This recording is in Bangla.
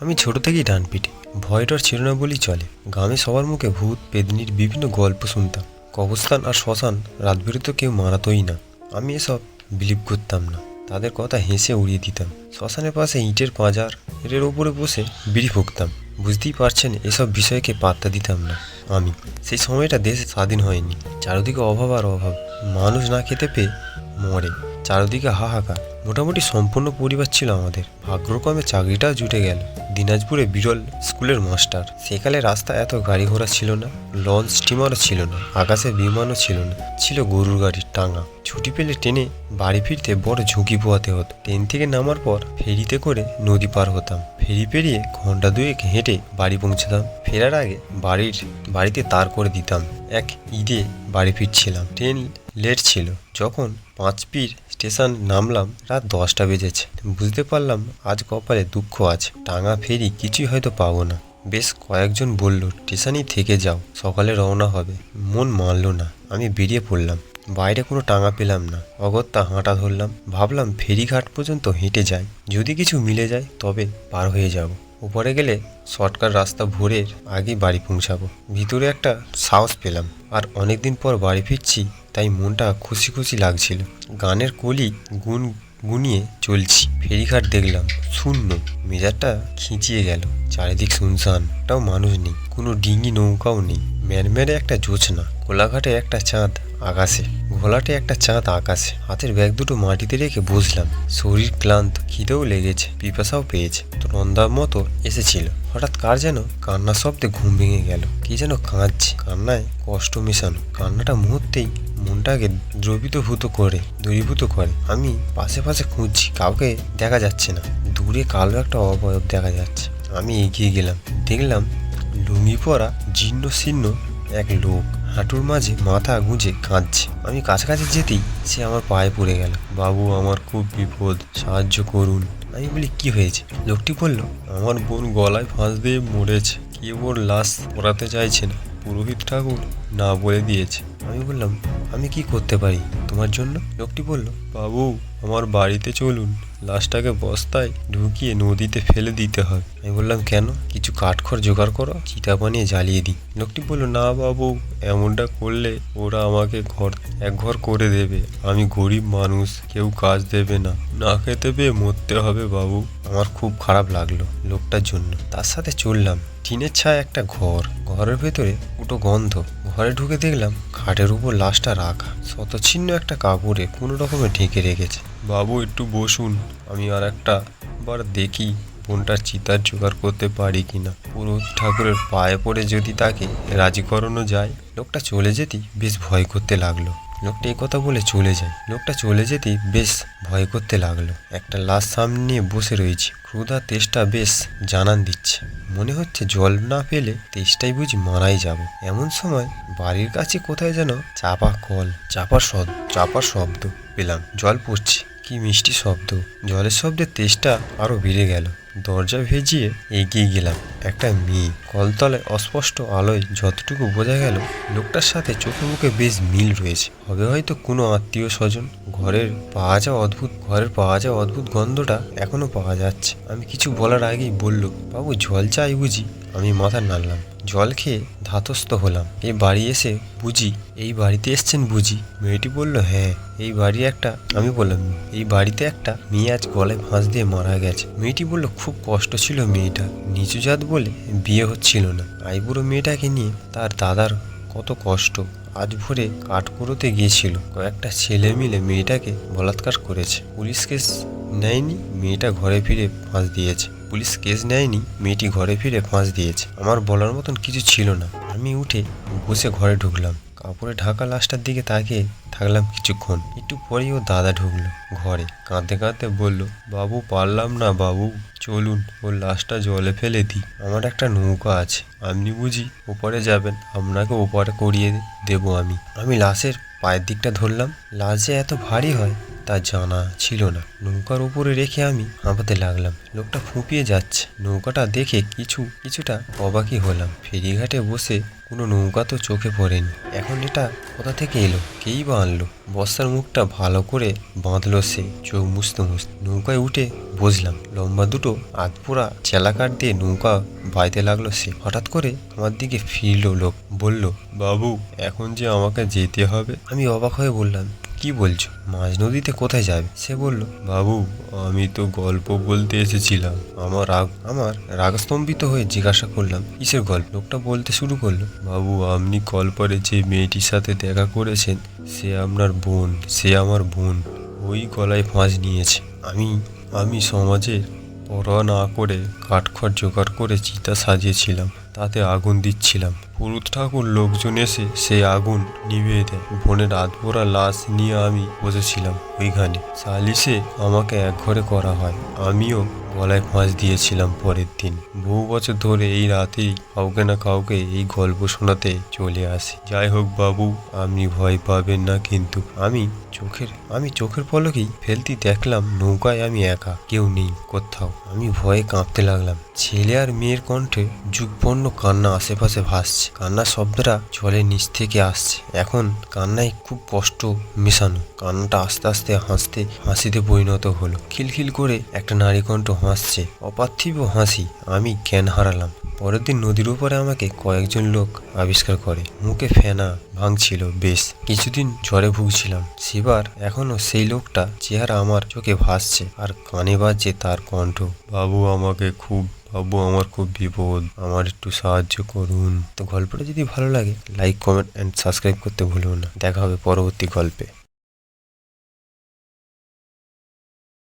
আমি ছোট থেকেই ডানপিটে ভয় ডর ছিল না বলেই চলে। গ্রামে সবার মুখে ভূত, পেদনির বিভিন্ন গল্প শুনতাম। কবরস্থান আর শ্মশান রাত বেরোতে কেউ মারাতই না। আমি এসব বিলিভ করতাম না। তাদের কথা হেসে উড়িয়ে দিতাম। শ্মশানের পাশে ইটের পাঁজার এর ওপরে বসে বিড়ি ফুঁকতাম। বুঝতেই পারছেন, এসব বিষয়কে পাত্তা দিতাম না আমি। সেই সময়টা দেশ স্বাধীন হয়নি। চারিদিকে অভাব আর অভাব। মানুষ না খেতে পেয়ে মরে। চারদিকে হাহাকার। মোটামুটি সম্পূর্ণ পরিবার ছিল আমাদের। ভাগ্যক্রমে চাকরিটাও জুটে গেল। দিনাজপুরে বিরল স্কুলের মাস্টার। সেকালে রাস্তা এত গাড়ি ঘোড়া ছিল না। লঞ্চ স্টিমারও ছিল না। আকাশে বিমানও ছিল না। ছিল গরুর গাড়ির টাঙা ছুটি পেলে ট্রেনে বাড়ি ফিরতে বড় ঝুঁকি পোয়াতে হতো। ট্রেন থেকে নামার পর ফেরিতে করে নদী পার হতাম। ফেরি পেরিয়ে ঘণ্টা দুয়েক হেঁটে বাড়ি পৌঁছতাম। ফেরার আগে বাড়ির বাড়িতে তার করে দিতাম। এক ঈদে বাড়ি ফিরছিলাম। ট্রেন লেট ছিল। যখন পাঁচপির স্টেশন নামলাম, রাত দশটা বেজেছে। বুঝতে পারলাম আজ কপালে দুঃখ আছে। টাঙা ফেরি কিছুই হয়তো পাবো না। বেশ কয়েকজন বলল, স্টেশনেই থেকে যাও। সকালে রওনা হবে। মন মানল না। আমি বেরিয়ে পড়লাম। বাইরে কোনো টাঙা পেলাম না। অগত্যা হাঁটা ধরলাম। ভাবলাম ফেরিঘাট পর্যন্ত হেঁটে যাই। যদি কিছু মিলে যায়, তবে পার হয়ে যাব। উপরে গেলে শর্টকাট রাস্তা ভোরের আগেই বাড়ি পৌঁছাবো। ভিতরে একটা সাহস পেলাম। আর অনেকদিন পর বাড়ি ফিরছি, তাই মনটা খুশি খুশি লাগছিল। গানের কলি গুন গুনিয়ে চলছি। ফেরিঘাট দেখলাম শূন্য। মেজাজটা খিঁচিয়ে গেল। চারিদিক শুনশান। তাও মানুষ নেই। কোনো ডিঙি নৌকাও নেই। ম্যানমেরে একটা জোছনা কোলাঘাটে একটা চাঁদ আকাশে, ঘোলাটে একটা চাঁদ আকাশে। হাতের ব্যাগ দুটো মাটিতে রেখে বসলাম শরীর ক্লান্ত, খিদেও লেগেছে, পিপাসাও পেয়েছে। তো রন্দার মতো এসেছিল। হঠাৎ কার যেন কান্না শব্দে ঘুম ভেঙে গেল। কি যেন কাঁদছে। কান্নায় কষ্ট মেশানো। কান্নাটা মুহূর্তেই মনটাকে দ্রবিতভূত করে দূরীভূত করে। আমি পাশে পাশে খুঁজছি, কাউকে দেখা যাচ্ছে না। দূরে কালো একটা অবয়ব দেখা যাচ্ছে। আমি এগিয়ে গেলাম, দেখলাম লুঙ্গি পরা জীর্ণ শীর্ণ এক লোক। হাঁটুর মাঝে মাথা গুঁজে কাঁদছে। আমি কাছাকাছি যেতেই সে আমার পায়ে পড়ে গেল। বাবু, আমার খুব বিপদ, সাহায্য করুন। আমি বলি, কি হয়েছে? লোকটি বলল, আমার বোন গলায় ফাঁস দিয়ে মরেছে। কেউ ওর লাশ পড়াতে চাইছে না? পুরোহিত ঠাকুর না বলে দিয়েছে। আমি বললাম, আমি কি করতে পারি তোমার জন্য? লোকটি বলল, বাবু, আমার বাড়িতে চলুন। লাশটাকে বস্তায় ঢুকিয়ে নদীতে ফেলে দিতে হয়। আমি বললাম, কেন? কিছু কাঠখড় জোগাড় করো চিতা বানিয়ে জ্বালিয়ে দিই। লোকটি বলল, না বাবু, এমনটা করলে ওরা আমাকে ঘর, এক ঘর করে দেবে। আমি গরিব মানুষ, কেউ কাজ দেবে না। না খেতে পেয়ে মরতে হবে বাবু। আমার খুব খারাপ লাগল লোকটার জন্য। তার সাথে চললাম। টিনের ছায় একটা ঘর। ঘরের ভেতরে উটো গন্ধ। ঘরে ঢুকে দেখলাম খাটের উপর লাশটা রাখা। শতচ্ছিন্ন একটা কাপড়ে কোনো রকমে ঢেকে রেখেছে। বাবু, একটু বসুন। আমি আর একটা বার দেখি বোনটার চিতার জোগাড় করতে পারি কিনা পুরোহিত ঠাকুরের পায়ে পড়ে যদি তাকে রাজি করানো যায়, লোকটা চলে যেতেই বেশ ভয় করতে লাগল। লোকটা এই কথা বলে চলে যায়। লোকটা চলে যেতেই বেশ ভয় করতে লাগল। একটা লাশ সামনে নিয়ে বসে রয়েছে। ক্ষুধা তেষ্টা বেশ জানান দিচ্ছে। মনে হচ্ছে জল না পেলে তেষ্টাই বুঝি মারাই যাব। এমন সময় বাড়ির কাছে কোথায় যেন চাপা কল চাপার শব্দ চাপার শব্দ পেলাম। জল পড়ছে। কি মিষ্টি শব্দ। জলের শব্দের তেষ্টা আরও বেড়ে গেল। দরজা ভেজিয়ে এগিয়ে গেলাম। একটা মেয়ে। কলতলায় অস্পষ্ট আলোয় যতটুকু বোঝা গেল, লোকটার সাথে চোখে মুখে বেশ মিল রয়েছে। হবে হয়তো কোনো আত্মীয় স্বজন ঘরের পাওয়া যাওয়া অদ্ভুত ঘরের পাওয়া যাওয়া অদ্ভুত গন্ধটা এখনও পাওয়া যাচ্ছে। আমি কিছু বলার আগেই বলল, বাবু, জল চাই বুঝি? আমি মাথা নাড়লাম। জল খেয়ে ধাতস্থ হলাম। এই বাড়ি এসে বুঝি? এই বাড়িতে এসছেন বুঝি? মেয়েটি বলল হ্যাঁ এই বাড়ি একটা আমি বললাম, এই বাড়িতে একটা মেয়ে আজ গলায় ফাঁস দিয়ে মারা গেছে। মেয়েটি বলল, খুব কষ্ট ছিল মেয়েটা। নিচু জাত বলে বিয়ে হচ্ছিল না। আইবুড়ো মেয়েটাকে নিয়ে তার দাদার কত কষ্ট। আজ ভোরে কাঠকুড়োতে গিয়েছিল। কয়েকটা ছেলে মিলে মেয়েটাকে বলাৎকার করেছে। পুলিশ কেস নেয়নি, মেয়েটা ঘরে ফিরে ফাঁস দিয়েছে। পুলিশ কেস নেয়নি, মেয়েটি ঘরে ফিরে ফাঁস দিয়েছে। আমার বলার মতন কিছু ছিল না। আমি উঠে বসে ঘরে ঢুকলাম। কাপড়ে ঢাকা লাশটার দিকে তাকিয়ে থাকলাম কিছুক্ষণ। একটু পরেই ও দাদা ঢুকলো ঘরে। কাঁদতে কাঁদতে বলল, বাবু, পারলাম না বাবু। চলুন, ওর লাশটা জলে ফেলে দিই। আমার একটা নৌকা আছে। আপনি বুঝি ওপারে যাবেন। আপনাকে ওপারে করিয়ে দেবো আমি। আমি লাশের পায়ের দিকটা ধরলাম। লাশ যে এত ভারী হয় তা জানা ছিল না। নৌকার উপরে রেখে আমি হাঁপাতে লাগলাম। লোকটা ফুঁপিয়ে যাচ্ছে। নৌকাটা দেখে কিছু, কিছুটা অবাকই হলাম। ফেরিঘাটে বসে কোনো নৌকা তো চোখে পড়েনি। এখন এটা কোথা থেকে এলো? কেই বা আনলো? বস্তার মুখটা ভালো করে বাঁধলো সে। চোখ মুছতে মুছতে নৌকায় উঠে বসলাম। লম্বা দুটো আধপোড়া চেলাকার দিয়ে নৌকা বাইতে লাগল সে। হঠাৎ করে আমার দিকে ফিরলো লোক। বলল, বাবু, এখন যে আমাকে যেতে হবে? আমি অবাক হয়ে বললাম কি বলছো? মাঝ নদীতে কোথায় যাবে? সে বলল, বাবু, আমি তো গল্প বলতে এসেছিলাম। আমার রাগ, আমার রাগস্তম্ভিত হয়ে জিজ্ঞাসা করলাম, কিসের গল্প? লোকটা বলতে শুরু করল, বাবু, আপনি কলপরে যে মেয়েটির সাথে দেখা করেছেন, সে আপনার বোন, সে আমার বোন। ওই গলায় ফাঁস নিয়েছে। আমি আমি সমাজের পরোয়া না করে কাঠখড় জোগাড় করে চিতা সাজিয়েছিলাম। তাতে আগুন দিচ্ছিলাম। পুরুত ঠাকুর লোকজন এসে সেই আগুন নিভিয়ে দেয়। বোনের আধপোড়া লাশ নিয়ে আমি বসেছিলাম ওইখানে। সালিশে আমাকে এক ঘরে করা হয়। আমিও গলায় ফাঁস দিয়েছিলাম পরের দিন। বহু বছর ধরে এই রাতেই কাউকে না কাউকে এই গল্প শোনাতে চলে আসি। যাই হোক বাবু, আপনি ভয় পাবেন না কিন্তু আমি চোখের আমি চোখের পলকেই ফেলতি দেখলাম নৌকায় আমি একা, কেউ নেই কোথাও। আমি ভয়ে কাঁপতে লাগলাম। ছেলে আর মেয়ের কণ্ঠে যুগপন্ন কান্না আশেপাশে ভাসছে। কান্নার শব্দটা জলের নিচ থেকে আসছে। এখন কান্নায় খুব কষ্ট মেশানো। কান্নাটা আস্তে আস্তে হাসতে, হাসিতে পরিণত হলো। খিলখিল করে একটা নারী কণ্ঠ হাসছে, অপার্থিব হাসি, আমি জ্ঞান হারালাম। পরের দিন নদীর উপরে আমাকে কয়েকজন লোক আবিষ্কার করে। মুখে ফেনা ভাঙছিল, বেশ। কিছুদিন জ্বরে ভুগছিলাম। সেবার এখনও সেই লোকটা চেহারা আমার চোখে ভাসছে আর কানে বাজছে তার কণ্ঠ, বাবু, আমাকে খুব বাবু আমার খুব বিপদ, আমার একটু সাহায্য করুন। তো গল্পটা যদি ভালো লাগে লাইক কমেন্ট অ্যান্ড সাবস্ক্রাইব করতে ভুলবেন না। দেখা হবে পরবর্তী গল্পে।